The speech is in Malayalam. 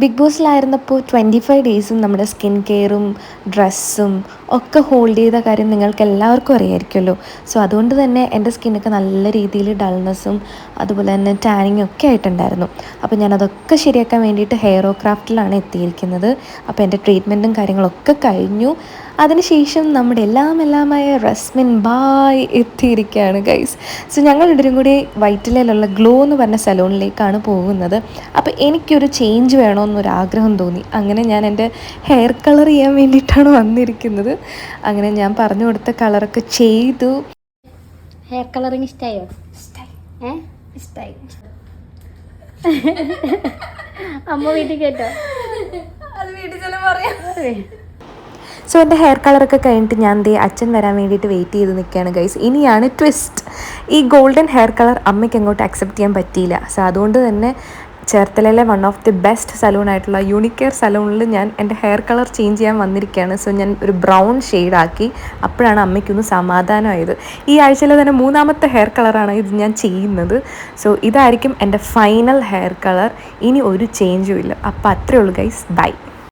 ബിഗ് ബോസിലായിരുന്നപ്പോൾ ട്വന്റി ഫൈവ് ഡേയ്സും നമ്മുടെ സ്കിൻ കെയറും ഡ്രസ്സും ഒക്കെ ഹോൾഡ് ചെയ്ത കാര്യം നിങ്ങൾക്ക് എല്ലാവർക്കും അറിയായിരിക്കുമല്ലോ. സോ അതുകൊണ്ട് തന്നെ എന്റെ സ്കിന്നൊക്കെ നല്ല രീതിയിൽ ഡൾനെസ്സും അതുപോലെ തന്നെ ടാനിങ്ങും ഒക്കെ ആയിട്ടുണ്ടായിരുന്നു. അപ്പോൾ ഞാനതൊക്കെ ശരിയാക്കാൻ വേണ്ടിയിട്ട് ഹെയറോ ക്രാഫ്റ്റിലാണ് എത്തിയിരിക്കുന്നത്. അപ്പോൾ എന്റെ ട്രീറ്റ്മെന്റും കാര്യങ്ങളൊക്കെ കഴിഞ്ഞു. അതിനുശേഷം നമ്മുടെ എല്ലാം എല്ലാമായ റസ്മിൻ ബായ് എത്തിയിരിക്കുകയാണ് ഗൈസ് സോ ഞങ്ങൾ ഇടരും കൂടി വൈറ്റിലയിലുള്ള ഗ്ലോ എന്ന് പറഞ്ഞ സലൂണിലേക്കാണ് പോകുന്നത്. അപ്പോൾ എനിക്കൊരു ചേഞ്ച് വേണമെന്നൊരു ആഗ്രഹം തോന്നി. അങ്ങനെ ഞാൻ എന്റെ ഹെയർ കളർ ചെയ്യാൻ വേണ്ടിയിട്ടാണ് വന്നിരിക്കുന്നത്. അങ്ങനെ ഞാൻ പറഞ്ഞു കൊടുത്ത കളറൊക്കെ ചെയ്തു. ഹെയർ കളറിങ് ഇഷ്ടമായി ഇഷ്ടായി. അമ്മ വീട്ടിൽ കേട്ടോ? സോ എന്റെ ഹെയർ കളറൊക്കെ കഴിഞ്ഞിട്ട് ഞാൻ ദേ അച്ഛൻ വരാൻ വേണ്ടിയിട്ട് വെയിറ്റ് ചെയ്ത് നിൽക്കുകയാണ് ഗൈസ് ഇനിയാണ് ട്വിസ്റ്റ് ഈ ഗോൾഡൻ ഹെയർ കളർ അമ്മയ്ക്ക് അങ്ങോട്ട് അക്സെപ്റ്റ് ചെയ്യാൻ പറ്റിയില്ല. സോ അതുകൊണ്ട് തന്നെ ചേർത്തലയിലെ one of the best salon ആയിട്ടുള്ള യൂണിക്കെയർ സലൂണിൽ ഞാൻ എന്റെ ഹെയർ കളർ ചേഞ്ച് ചെയ്യാൻ വന്നിരിക്കുകയാണ്. സോ ഞാൻ ഒരു ബ്രൗൺ ഷെയ്ഡാക്കി അപ്പോഴാണ് അമ്മയ്ക്കൊന്ന് സമാധാനമായത്. ഈ ആഴ്ചയിലെ തന്നെ മൂന്നാമത്തെ ഹെയർ കളറാണ് ഇത് ഞാൻ ചെയ്യുന്നത്. സോ ഇതായിരിക്കും എന്റെ ഫൈനൽ ഹെയർ കളർ ഇനി ഒരു ചേഞ്ചും ഇല്ല. അപ്പോൾ അത്രയേ ഉള്ളൂ ഗൈസ് ബൈ